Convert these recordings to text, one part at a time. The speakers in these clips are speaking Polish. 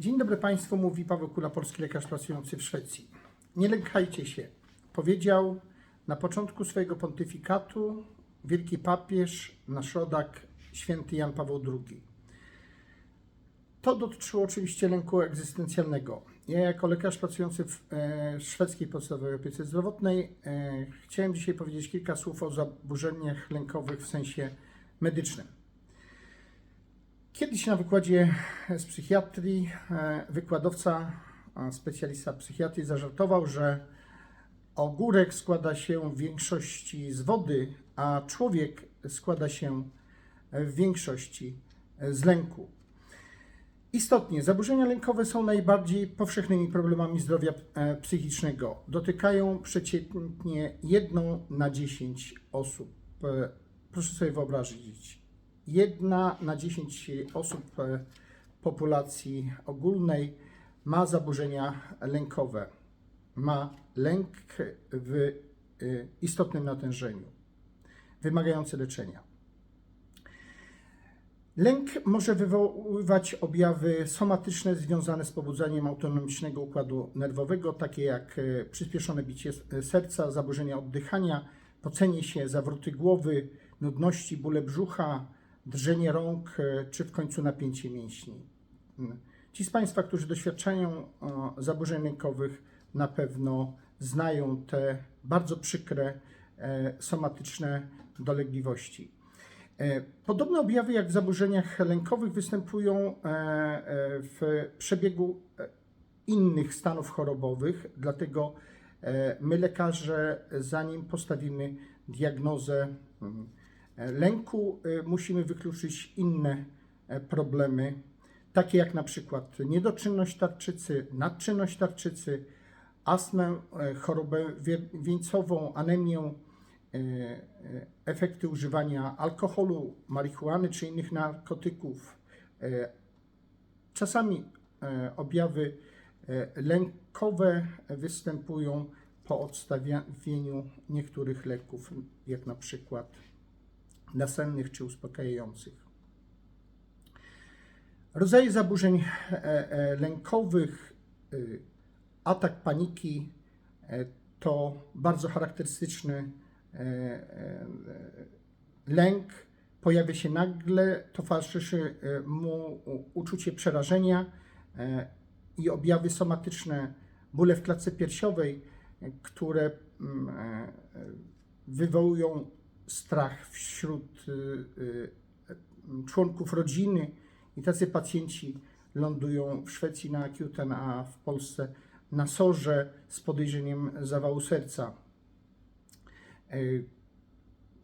Dzień dobry Państwu, mówi Paweł Kula, polski lekarz pracujący w Szwecji. Nie lękajcie się, powiedział na początku swojego pontyfikatu wielki papież, nasz rodak, święty Jan Paweł II. To dotyczyło oczywiście lęku egzystencjalnego. Ja, jako lekarz pracujący w e, szwedzkiej podstawowej opiece zdrowotnej, e, chciałem dzisiaj powiedzieć kilka słów o zaburzeniach lękowych w sensie medycznym. Kiedyś na wykładzie z psychiatrii e, wykładowca, specjalista psychiatrii zażartował, że ogórek składa się w większości z wody, a człowiek składa się w większości z lęku. Istotnie, zaburzenia lękowe są najbardziej powszechnymi problemami zdrowia e, psychicznego. Dotykają przeciętnie jedną na 10 osób. E, Proszę sobie wyobrazić, jedna na 10 osób e, populacji ogólnej ma zaburzenia lękowe, ma lęk w e, istotnym natężeniu, wymagający leczenia. Lęk może wywoływać objawy somatyczne związane z pobudzaniem autonomicznego układu nerwowego, takie jak e, przyspieszone bicie serca, zaburzenia oddychania, pocenie się, zawroty głowy, nudności, bóle brzucha, drżenie rąk e, czy w końcu napięcie mięśni. Mm. Ci z Państwa, którzy doświadczają zaburzeń lękowych, na pewno znają te bardzo przykre e, somatyczne dolegliwości. E, Podobne objawy jak w zaburzeniach lękowych występują w przebiegu innych stanów chorobowych, dlatego my lekarze, zanim postawimy diagnozę mm, lęku, e, musimy wykluczyć inne e, problemy, takie jak na przykład niedoczynność tarczycy, nadczynność tarczycy, astmę, e, chorobę wie- wieńcową, anemię, e, e, efekty używania alkoholu, marihuany czy innych narkotyków. E, Czasami e, objawy e, lękowe występują po odstawieniu niektórych leków, jak na przykład nasennych czy uspokajających. Rodzaje zaburzeń e, e, lękowych, y, atak paniki e, to bardzo charakterystyczny e, e, lęk. Pojawia się nagle, towarzyszy e, mu uczucie przerażenia e, i objawy somatyczne, bóle w klatce piersiowej, e, które mm, e, e, wywołują strach wśród y, y, członków rodziny i tacy pacjenci lądują w Szwecji na Acuten, a w Polsce na SOR-ze z podejrzeniem zawału serca. E,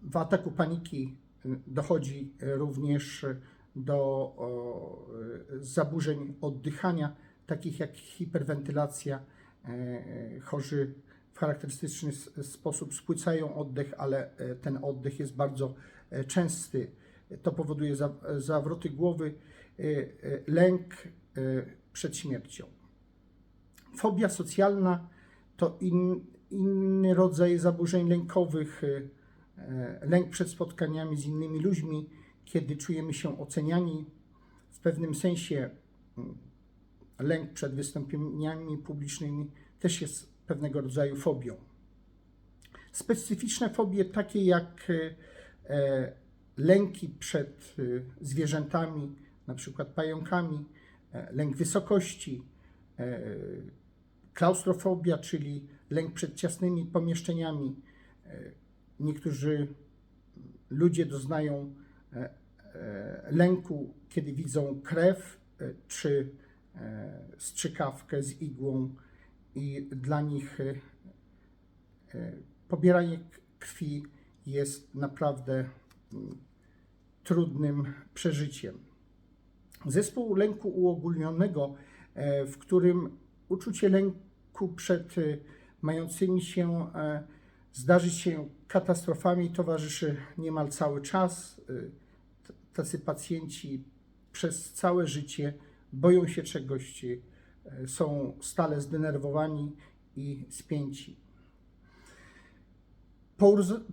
W ataku paniki y, dochodzi również do y, zaburzeń oddychania, takich jak hiperwentylacja. Chorzy w charakterystyczny sposób spłycają oddech, ale e, ten oddech jest bardzo e, częsty. To powoduje za- zawroty głowy, e, e, lęk e, przed śmiercią. Fobia socjalna to in, inny rodzaj zaburzeń lękowych. e, e, Lęk przed spotkaniami z innymi ludźmi, kiedy czujemy się oceniani. W pewnym sensie mm, lęk przed wystąpieniami publicznymi też jest pewnego rodzaju fobią. Specyficzne fobie, takie jak e, e, lęki przed e, zwierzętami, na przykład pająkami, lęk wysokości, klaustrofobia, czyli lęk przed ciasnymi pomieszczeniami. Niektórzy ludzie doznają lęku, kiedy widzą krew czy strzykawkę z igłą i dla nich e, e, pobieranie krwi jest naprawdę mm, trudnym przeżyciem. Zespół lęku uogólnionego, e, w którym uczucie lęku przed mającymi się zdarzyć się katastrofami towarzyszy niemal cały czas. Tacy pacjenci przez całe życie boją się czegoś, są stale zdenerwowani i spięci.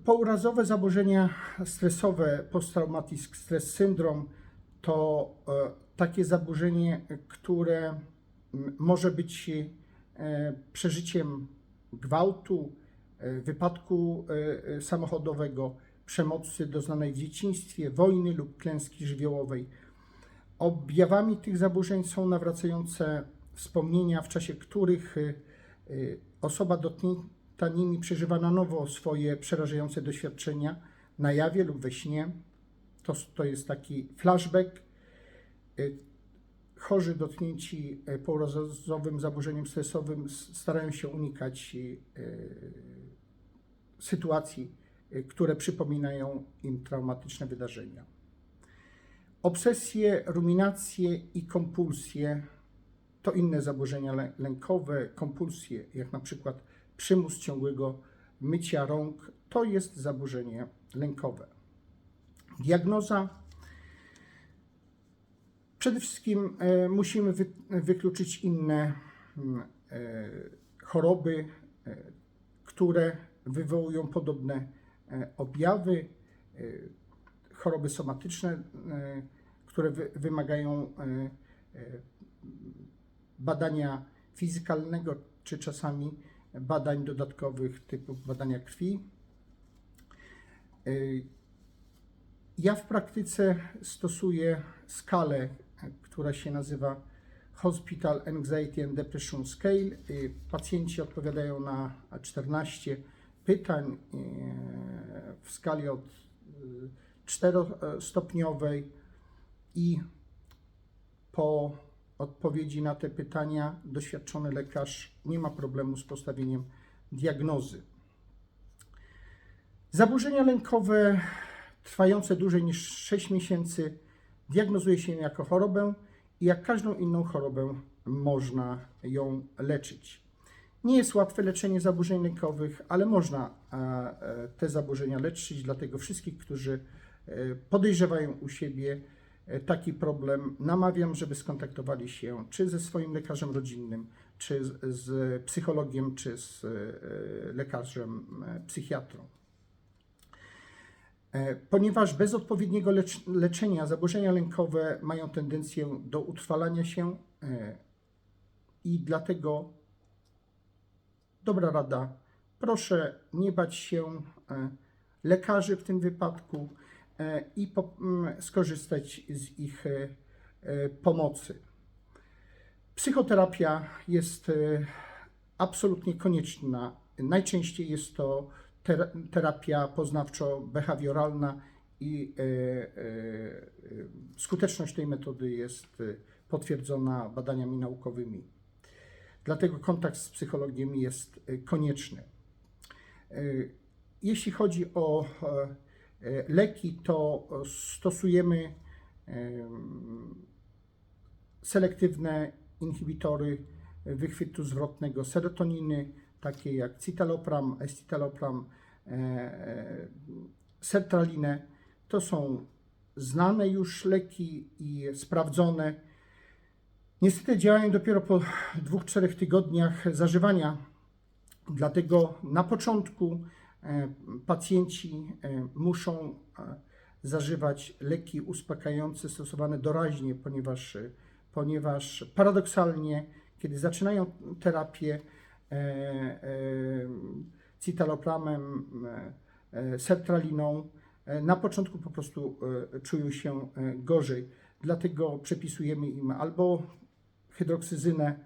Pourazowe zaburzenia stresowe, posttraumatic stress syndrome, to e, takie zaburzenie, które może być e, przeżyciem gwałtu, e, wypadku e, e, samochodowego, przemocy doznanej w dzieciństwie, wojny lub klęski żywiołowej. Objawami tych zaburzeń są nawracające wspomnienia, w czasie których y, y, osoba dotknięta nimi przeżywa na nowo swoje przerażające doświadczenia na jawie lub we śnie. To, to jest taki flashback. Y, Chorzy dotknięci pourazowym zaburzeniem stresowym starają się unikać sytuacji, które przypominają im traumatyczne wydarzenia. Obsesje, ruminacje i kompulsje to inne zaburzenia lę- lękowe. Kompulsje, jak na przykład przymus ciągłego mycia rąk, to jest zaburzenie lękowe. Diagnoza. Przede wszystkim e, musimy wy, wykluczyć inne mm, e, choroby, e, które wywołują podobne objawy, choroby somatyczne, które wy, wymagają badania fizykalnego, czy czasami badań dodatkowych typu badania krwi. Y, Ja w praktyce stosuję skalę, która się nazywa Hospital Anxiety and Depression Scale. Y, Pacjenci odpowiadają na 14 pytań y, w skali od y, czterostopniowej i po odpowiedzi na te pytania doświadczony lekarz nie ma problemu z postawieniem diagnozy. Zaburzenia lękowe trwające dłużej niż 6 miesięcy diagnozuje się jako chorobę i jak każdą inną chorobę można ją leczyć. Nie jest łatwe leczenie zaburzeń lękowych, ale można e, e, te zaburzenia leczyć, dlatego wszystkich, którzy e, podejrzewają u siebie taki problem, namawiam, żeby skontaktowali się czy ze swoim lekarzem rodzinnym, czy z, psychologiem, czy z e, lekarzem e, psychiatrą. E, Ponieważ bez odpowiedniego lecz, leczenia zaburzenia lękowe mają tendencję do utrwalania się e, i dlatego dobra rada, proszę nie bać się e, lekarzy w tym wypadku. e, i po, mm, skorzystać z ich e, e, pomocy. Psychoterapia jest e, absolutnie konieczna. Najczęściej jest to ter- terapia poznawczo-behawioralna i e, e, e, skuteczność tej metody jest e, potwierdzona badaniami naukowymi. Dlatego kontakt z psychologiem jest e, konieczny. E, Jeśli chodzi o e, e, leki, to stosujemy em, selektywne inhibitory wychwytu zwrotnego serotoniny, takie jak citalopram, escitalopram, e, e, sertralinę. To są znane już leki i sprawdzone. Niestety działają dopiero po dwóch, czterech tygodniach zażywania, dlatego na początku e, pacjenci e, muszą e, zażywać leki uspokajające stosowane doraźnie, ponieważ, e, ponieważ paradoksalnie, kiedy zaczynają terapię e, e, citalopramem, e, e, sertraliną, e, na początku po prostu e, czują się e, gorzej. Dlatego przepisujemy im albo hydroksyzynę,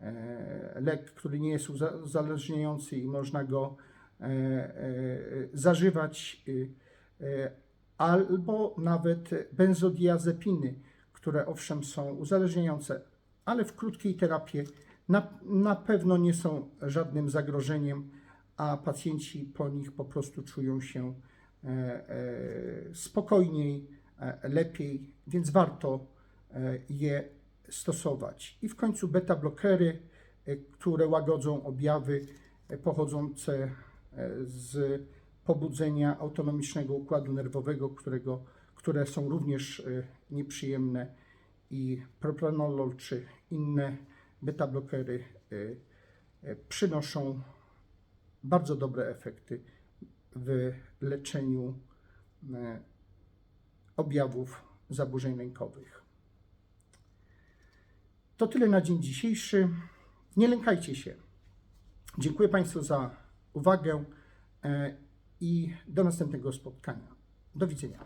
e, lek, który nie jest uza- uzależniający i można go e, e, zażywać, e, e, albo nawet benzodiazepiny, które owszem są uzależniające, ale w krótkiej terapii na, na pewno nie są żadnym zagrożeniem, a pacjenci po nich po prostu czują się e, e, spokojniej, e, lepiej, więc warto e, je stosować. I w końcu beta-blokery, e, które łagodzą objawy e, pochodzące e, z pobudzenia autonomicznego układu nerwowego, którego, które są również e, nieprzyjemne i propranolol czy inne beta-blokery e, e, przynoszą bardzo dobre efekty w leczeniu objawów zaburzeń lękowych. To tyle na dzień dzisiejszy. Nie lękajcie się. Dziękuję Państwu za uwagę e, i do następnego spotkania. Do widzenia.